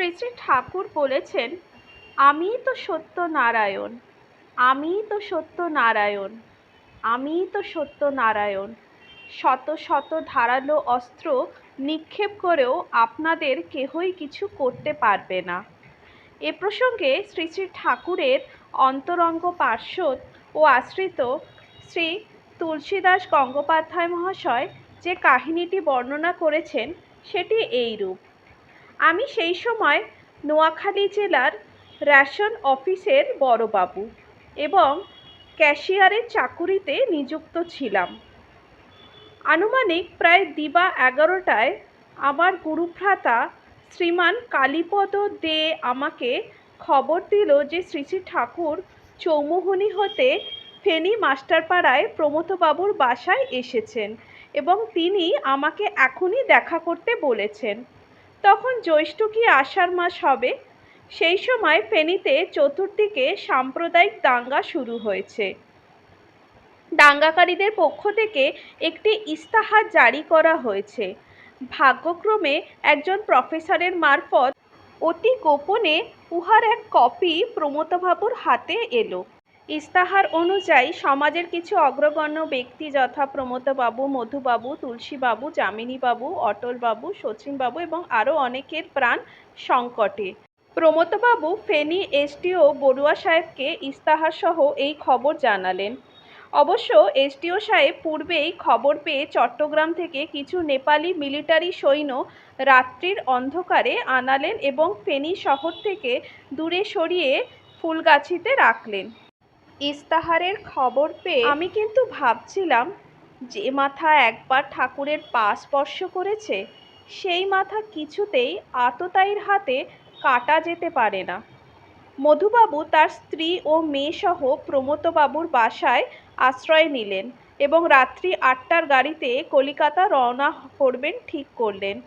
শ্রী শ্রী ঠাকুর বলেছেন, আমিই তো সত্য নারায়ণ আমিই তো সত্য নারায়ণ আমিই তো সত্য নারায়ণ শত শত ধারালো অস্ত্র নিক্ষেপ করেও আপনাদের কেহই কিছু করতে পারবে না। এ প্রসঙ্গে শ্রী শ্রী ঠাকুরের অন্তরঙ্গ পার্শ্বদ ও আশ্রিত শ্রী তুলসীদাস গঙ্গোপাধ্যায় মহাশয় যে কাহিনীটি বর্ণনা করেছেন, সেটি এইরূপ। আমি সেই সময় নোয়াখালী জেলার রেশন অফিসের বড়বাবু এবং ক্যাশিয়ারের চাকুরিতে নিযুক্ত ছিলাম। আনুমানিক প্রায় দিবা এগারোটায় আমার গুরুভ্রাতা শ্রীমান কালীপদ দে আমাকে খবর দিল যে শ্রী শ্রী ঠাকুর চৌমুহনী হতে ফেনী মাস্টারপাড়ায় প্রমথবাবুর বাসায় এসেছেন এবং তিনি আমাকে এখনই দেখা করতে বলেছেন। তখন জ্যৈষ্ঠ কি আষাঢ় মাস হবে? সেই সময় ফেনীতে চতুর্দিকে সাম্প্রদায়িক দাঙ্গা শুরু হয়েছে। দাঙ্গাকারীদের পক্ষ থেকে একটি ইস্তাহার জারি করা হয়েছে। ভাগ্যক্রমে একজন প্রফেসরের মারফত অতি গোপনে উহার এক কপি প্রমথবাবুর হাতে এলো। ইস্তাহার অনুযায়ী সমাজের কিছু অগ্রগণ্য ব্যক্তি যথা প্রমথবাবু মধুবাবু, তুলসীবাবু, যামিনীবাবু, অটলবাবু, শচীনবাবু এবং আরও অনেকের প্রাণ সংকটে। প্রমথবাবু ফেনী এসডিও বড়ুয়া সাহেবকে ইস্তাহার সহ এই খবর জানালেন। অবশ্য এসডিও সাহেব পূর্বেই খবর পেয়ে চট্টগ্রাম থেকে কিছু নেপালি মিলিটারি সৈন্য রাত্রির অন্ধকারে আনালেন এবং ফেনী শহর থেকে দূরে সরিয়ে ফুলগাছিতে রাখলেন। ইস্তাহারের খবর পেয়ে আমি কিন্তু ভাবছিলাম, যে মাথা একবার ঠাকুরের পা স্পর্শ করেছে, সেই মাথা কিছুতেই আততায়ীর হাতে কাটা যেতে পারে না। মধুবাবু তার স্ত্রী ও মেয়েসহ প্রমথবাবুর বাসায় আশ্রয় নিলেন এবং রাত্রি আটটার গাড়িতে কলিকাতা রওনা করবেন ঠিক করলেন।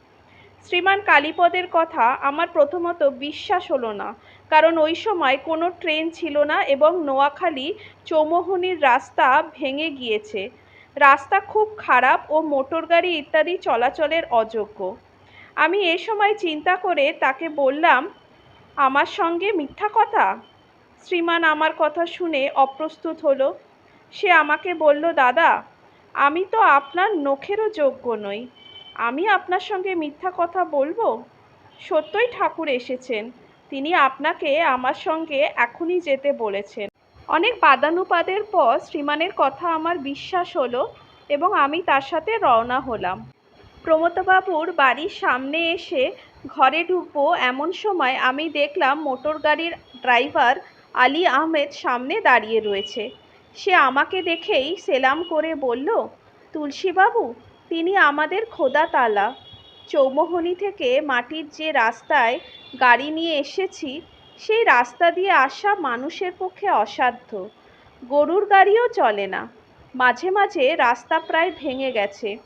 শ্রীমান কালীপদের কথা আমার প্রথমত বিশ্বাস হলো না। কারণ ওই সময় কোনো ট্রেন ছিল না এবং নোয়াখালী চৌমোহনীর রাস্তা ভেঙে গিয়েছে। রাস্তা খুব খারাপ ও মোটরগাড়ি ইত্যাদি চলাচলের অযোগ্য। আমি এ সময় চিন্তা করে তাকে বললাম, আমার সঙ্গে মিথ্যা কথা? শ্রীমান আমার কথা শুনে অপ্রস্তুত হলো। সে আমাকে বলল, দাদা, আমি তো আপনার নখেরও যোগ্য নই। আমি আপনার সঙ্গে মিথ্যা কথা বলব? সত্যই ঠাকুর এসেছেন। তিনি আপনাকে আমার সঙ্গে এখনই যেতে বলেছেন। অনেক বাদানুবাদের পর শ্রীমানের কথা আমার বিশ্বাস হলো এবং আমি তার সাথে রওনা হলাম। প্রমথবাবুর বাড়ির সামনে এসে ঘরে ঢুকবো এমন সময় আমি দেখলাম মোটর গাড়ির ড্রাইভার আলী আহমেদ সামনে দাঁড়িয়ে রয়েছে। সে আমাকে দেখেই সেলাম করে বলল, তুলসীবাবু, তিনি আমাদের খোদা তালা চৌমোহনী থেকে মাটির যে রাস্তায় গাড়ি নিয়ে এসেছি, সেই রাস্তা দিয়ে আসা মানুষের পক্ষে অসাধ্য। গরুর গাড়িও চলে না। মাঝে মাঝে রাস্তা প্রায় ভেঙে গেছে।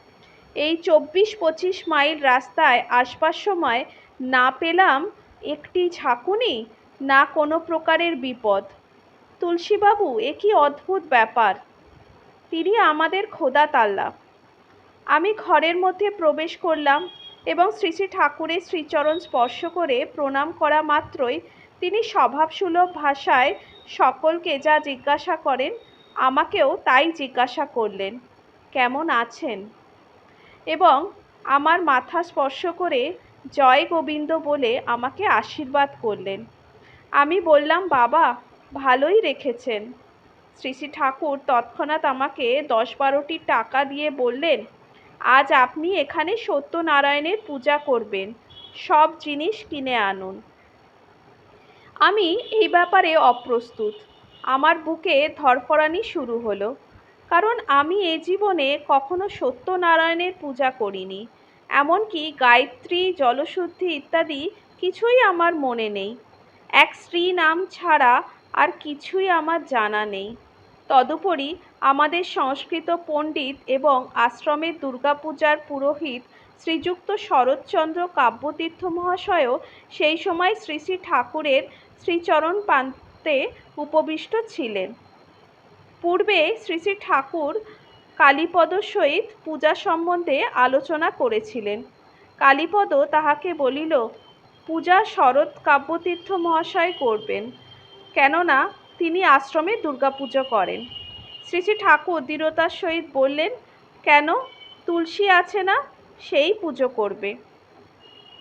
এই চব্বিশ পঁচিশ মাইল রাস্তায় আসবার সময় না পেলাম একটি ঝাঁকুনি, না কোনো প্রকারের বিপদ। তুলসীবাবু, এ কি অদ্ভুত ব্যাপার? তিনি আমাদের খোদা তাল্লা। আমি ঘরের মধ্যে প্রবেশ করলাম এবং শ্রী শ্রী ঠাকুরের শ্রীচরণ স্পর্শ করে প্রণাম করা মাত্রই তিনি স্বভাবসুলভ ভাষায় সকলকে যা জিজ্ঞাসা করেন, আমাকেও তাই জিজ্ঞাসা করলেন, কেমন আছেন? এবং আমার মাথা স্পর্শ করে জয় গোবিন্দ বলে আমাকে আশীর্বাদ করলেন। আমি বললাম, বাবা, ভালোই রেখেছেন। শ্রী শ্রী ঠাকুর তৎক্ষণাৎ আমাকে দশ বারোটি টাকা দিয়ে বললেন আজ আপনি এখানে সত্যনারায়ণের পূজা করবেন। সব জিনিস কিনে আনুন। আমি এই ব্যাপারে অপ্রস্তুত। আমার বুকে ধরফরানি শুরু হলো। কারণ আমি এ জীবনে কখনো সত্যনারায়ণের পূজা করিনি। এমনকি গায়ত্রী, জলশুদ্ধি ইত্যাদি কিছুই আমার মনে নেই। এক শ্রী নাম ছাড়া আর কিছুই আমার জানা নেই। তদুপরি আমাদের সংস্কৃত পণ্ডিত এবং আশ্রমের দুর্গাপূজার পুরোহিত শ্রীযুক্ত শরৎচন্দ্র কাব্যতীর্থ মহাশয়ও সেই সময় শ্রী শ্রী ঠাকুরের শ্রীচরণ প্রান্তে উপবিষ্ট ছিলেন। পূর্বে শ্রী শ্রী ঠাকুর কালীপদ সহিত পূজা সম্বন্ধে আলোচনা করেছিলেন। কালীপদ তাহাকে বলিল, পূজা শরৎ কাব্যতীর্থ মহাশয় করবেন। কেননা তিনি আশ্রমে দুর্গাপুজো করেন। শ্রী শ্রী ঠাকুর দৃঢ়তার সহিত বললেন, কেন? তুলসী আছে না, সেই পুজো করবে।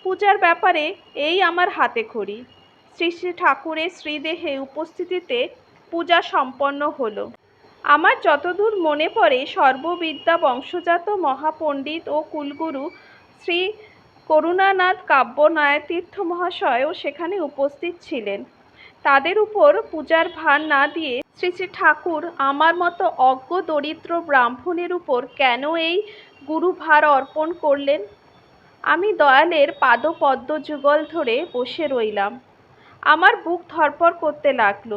পূজার ব্যাপারে এই আমার হাতে খড়ি। শ্রী শ্রী ঠাকুরের শ্রীদেহে উপস্থিতিতে পূজা সম্পন্ন হলো। আমার যতদূর মনে পড়ে, সর্ববিদ্যা বংশজাত মহাপণ্ডিত ও কুলগুরু শ্রী করুণানাথ কাব্যনায়তীর্থ মহাশয়ও সেখানে উপস্থিত ছিলেন। তাদের উপর পূজার ভার না দিয়ে শ্রী শ্রী ঠাকুর আমার মতো অজ্ঞ দরিদ্র ব্রাহ্মণের উপর কেন এই গুরুভার অর্পণ করলেন? আমি দয়ালের পাদপদ্ম যুগল ধরে বসে রইলাম। আমার বুক ধরপর করতে লাগল।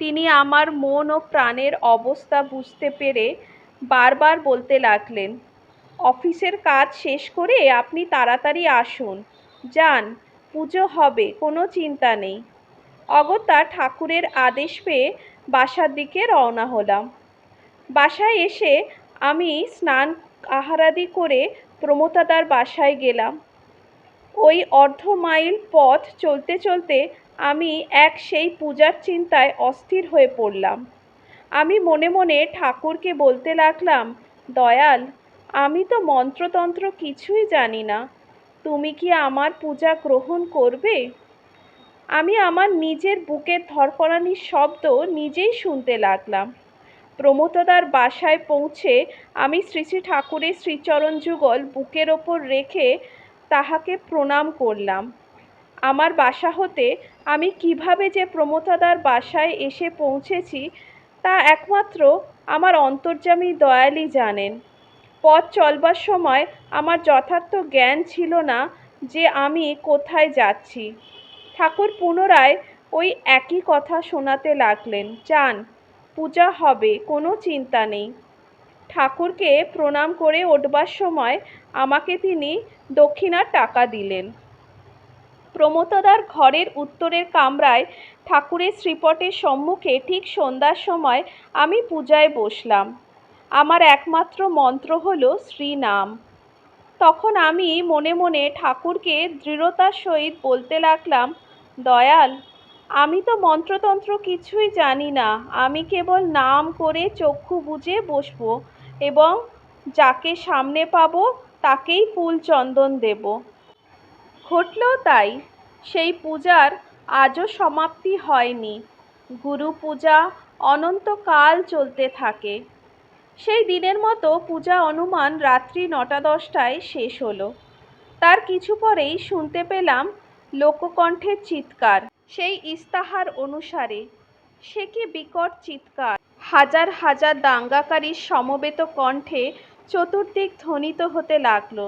তিনি আমার মন ও প্রাণের অবস্থা বুঝতে পেরে বারবার বলতে লাগলেন, অফিসের কাজ শেষ করে আপনি তাড়াতাড়ি আসুন। যান, পুজো হবে, কোনো চিন্তা নেই। অগত্যা ঠাকুরের আদেশ পেয়ে বাসার দিকে রওনা হলাম। বাসায় এসে আমি স্নান আহারাদি করে প্রমতাদার বাসায় গেলাম। ওই অর্ধ মাইল পথ চলতে চলতে আমি এক সেই পূজার চিন্তায় অস্থির হয়ে পড়লাম। আমি মনে মনে ঠাকুরকে বলতে লাগলাম, দয়াল, আমি তো মন্ত্রতন্ত্র কিছুই জানি না। তুমি কি আমার পূজা গ্রহণ করবে? আমি আমার নিজের বুকের ধরফরানির শব্দ নিজেই শুনতে লাগলাম। প্রমোতদার বাসায় পৌঁছে আমি শ্রী শ্রী ঠাকুরের শ্রীচরণ যুগল বুকের ওপর রেখে তাহাকে প্রণাম করলাম। আমার বাসা হতে আমি কীভাবে যে প্রমোতাদার বাসায় এসে পৌঁছেছি, তা একমাত্র আমার অন্তর্যামী দয়ালই জানেন। পথ চলবার সময় আমার যথার্থ জ্ঞান ছিল না যে আমি কোথায় যাচ্ছি। ঠাকুর পুনরায় ওই একই কথা শোনাতে লাগলেন যান পূজা হবে, কোনো চিন্তা নেই। ঠাকুরকে প্রণাম করে উঠবার সময় আমাকে তিনি দক্ষিণার টাকা দিলেন। প্রমোতদার ঘরের উত্তরের কামরায় ঠাকুরের শ্রীপটের সম্মুখে ঠিক সন্ধ্যার সময় আমি পূজায় বসলাম। আমার একমাত্র মন্ত্র হল শ্রীনাম। তখন আমি মনে মনে ঠাকুরকে দৃঢ়তার সহিত বলতে লাগলাম দয়াল, আমি তো মন্ত্রতন্ত্র কিছুই জানি না। আমি কেবল নাম করে চক্ষু বুজে বসবো এবং যাকে সামনে পাবো তাকেই ফুল চন্দন দেব। ঘটল তাই। সেই পূজার আজও সমাপ্তি হয়নি। গুরু পূজা অনন্তকাল চলতে থাকে। সেই দিনের মতো পূজা অনুমান রাত্রি নটা দশটায় শেষ হলো। তার কিছু পরেই শুনতে পেলাম লোককণ্ঠের চিৎকার। সেই ইস্তাহার অনুসারে, সে কি বিকট চিৎকার? হাজার হাজার দাঙ্গাকারীর সমবেত কণ্ঠে চতুর্দিক ধ্বনিত হতে লাগল।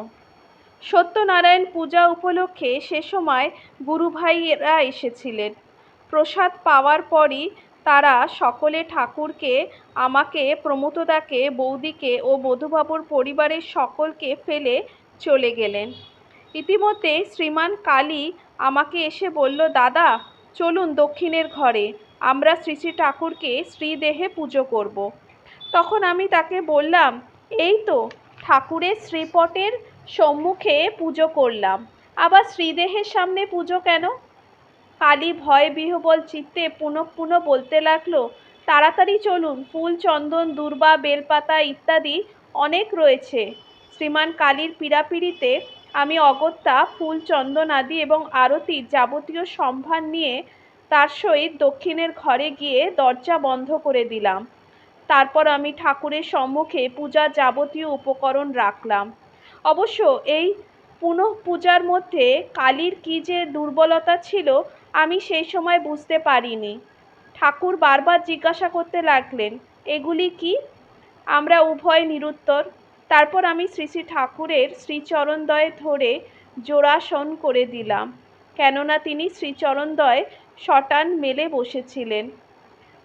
সত্যনারায়ণ পূজা উপলক্ষে সে সময় গুরুভাইয়েরা এসেছিলেন। প্রসাদ পাওয়ার পরই তারা সকলে ঠাকুরকে, আমাকে প্রমোতদাকে বৌদিকে ও মধুবাবুর পরিবারের সকলকে ফেলে চলে গেলেন। ইতিমধ্যে শ্রীমান কালী আমাকে এসে বলল, দাদা, চলুন দক্ষিণের ঘরে। আমরা শ্রী শ্রী ঠাকুরকে শ্রীদেহে পুজো করব। তখন আমি তাকে বললাম, এই তো, ঠাকুরের শ্রীপটের সম্মুখে পুজো করলাম। আবার শ্রীদেহের সামনে পুজো কেন? কালী ভয় বিহবল চিত্তে পুনঃ পুনঃ বলতে লাগল, তাড়াতাড়ি চলুন, ফুল, চন্দন, দুর্বা, বেলপাতা ইত্যাদি অনেক রয়েছে। শ্রীমান কালীর পীড়াপিড়িতে আমি অগত্যা ফুল, চন্দন আদি এবং আরতির যাবতীয় সম্ভার নিয়ে তার সহিত দক্ষিণের ঘরে গিয়ে দরজা বন্ধ করে দিলাম। তারপর আমি ঠাকুরের সম্মুখে পূজার যাবতীয় উপকরণ রাখলাম। অবশ্য এই পুনঃ পূজার মধ্যে কালীর কী যে দুর্বলতা ছিল, আমি সেই সময় বুঝতে পারিনি। ঠাকুর বারবার জিজ্ঞাসা করতে লাগলেন, এগুলি কি? আমরা উভয় নিরুত্তর। তারপর আমি শ্রী শ্রী ঠাকুরের শ্রীচরণদ্বয় ধরে জোড়াসন করে দিলাম, কেননা তিনি শ্রীচরণদ্বয় শটান মেলে বসেছিলেন।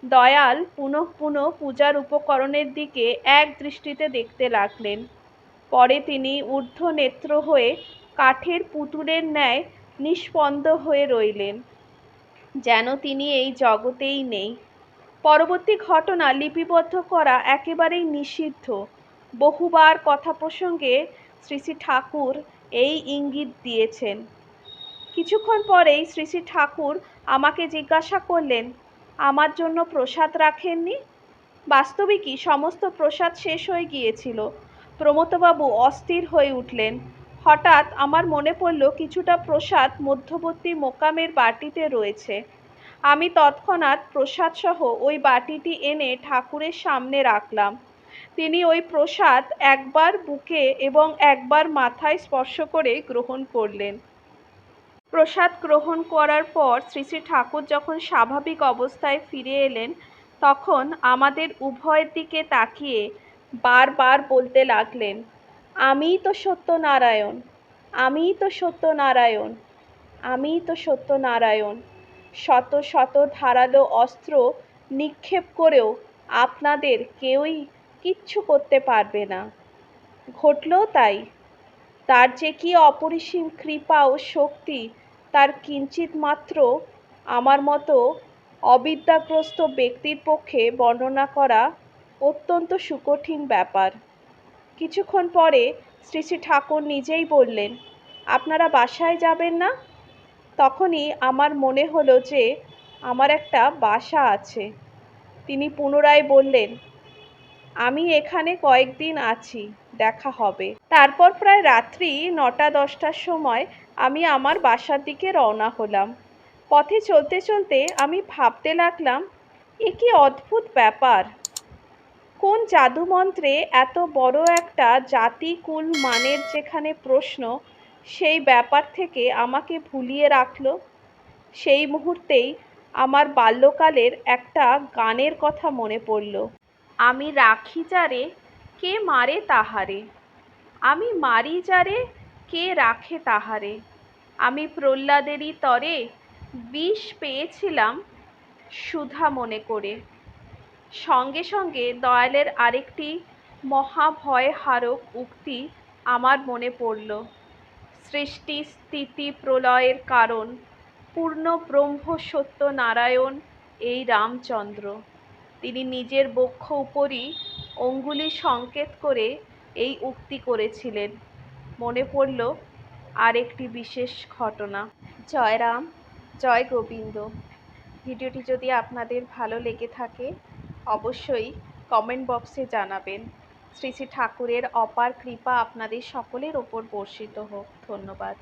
দয়াল পুনঃ পুনঃ পূজার উপকরণের দিকে এক দৃষ্টিতে দেখতে লাগলেন। পরে তিনি ঊর্ধ্ব নেত্র হয়ে কাঠের পুতুলের ন্যায় নিষ্পন্দ হয়ে রইলেন। যেন তিনি এই জগতেই নেই। পরবর্তী ঘটনা লিপিবদ্ধ করা একেবারেই নিষিদ্ধ। বহুবার কথা প্রসঙ্গে শ্রী শ্রী ঠাকুর এই ইঙ্গিত দিয়েছেন। কিছুক্ষণ পরেই শ্রী শ্রী ঠাকুর আমাকে জিজ্ঞাসা করলেন, আমার জন্য প্রসাদ রাখেননি? বাস্তবিকই সমস্ত প্রসাদ শেষ হয়ে গিয়েছিল। প্রমথবাবু অস্থির হয়ে উঠলেন। হঠাৎ আমার মনে পড়ল, কিছুটা প্রসাদ মধ্যবর্তী মোকামের বাটিতে রয়েছে। আমি তৎক্ষণাৎ প্রসাদসহ ওই বাটিটি এনে ঠাকুরের সামনে রাখলাম। তিনি ওই প্রসাদ একবার বুকে এবং একবার মাথায় স্পর্শ করে গ্রহণ করলেন। প্রসাদ গ্রহণ করার পর শ্রী শ্রী ঠাকুর যখন স্বাভাবিক অবস্থায় ফিরে এলেন, তখন আমাদের উভয়ের দিকে তাকিয়ে বারবার বলতে লাগলেন আমিই তো সত্যনারায়ণ আমিই তো সত্যনারায়ণ আমিই তো সত্যনারায়ণ। শত শত ধারালো অস্ত্র নিক্ষেপ করেও আপনাদের কেউই কিচ্ছু করতে পারবে না। ঘটলও তাই। তার যে কি অপরিসীম কৃপা ও শক্তি, তার কিঞ্চিত মাত্র আমার মতো অবিদ্যাগ্রস্ত ব্যক্তির পক্ষে বর্ণনা করা অত্যন্ত সুকঠিন ব্যাপার। কিছুক্ষণ পরে শ্রী শ্রী ঠাকুর নিজেই বললেন, আপনারা বাসায় যাবেন না? তখনই আমার মনে হলো যে আমার একটা বাসা আছে। তিনি পুনরায় বললেন আমি এখানে কয়েকদিন আছি, দেখা হবে। তারপর প্রায় রাত্রি নটা দশটার সময় আমি আমার বাসার দিকে রওনা হলাম। পথে চলতে চলতে আমি ভাবতে লাগলাম, এ কি অদ্ভুত ব্যাপার? কোন জাদুমন্ত্রে এত বড় একটা জাতিকুল মানের যেখানে প্রশ্ন, সেই ব্যাপার থেকে আমাকে ভুলিয়ে রাখল? সেই মুহূর্তেই আমার বাল্যকালের একটা গানের কথা মনে পড়ল। আমি রাখি যারে, কে মারে তাহারে। আমি মারি যারে, কে রাখে তাহারে। আমি প্রহ্লাদেরই তরে বিষ পেয়েছিলাম সুধা মনে করে। সঙ্গে সঙ্গে দয়ালের আরেকটি মহাভয়হারক উক্তি আমার মনে পড়ল। সৃষ্টি স্থিতি প্রলয়ের কারণ, পূর্ণ ব্রহ্ম সত্য নারায়ণ এই রামচন্দ্র। তিনি নিজের বক্ষ উপরই অঙ্গুলি সংকেত করে এই উক্তি করেছিলেন। মনে পড়ল আর একটি বিশেষ ঘটনা। জয় রাম, জয় গোবিন্দ। ভিডিওটি যদি আপনাদের ভালো লেগে থাকে, অবশ্যই কমেন্ট বক্সে জানাবেন। শ্রী শ্রী ঠাকুরের অপার কৃপা আপনাদের সকলের ওপর বর্ষিত হোক। ধন্যবাদ।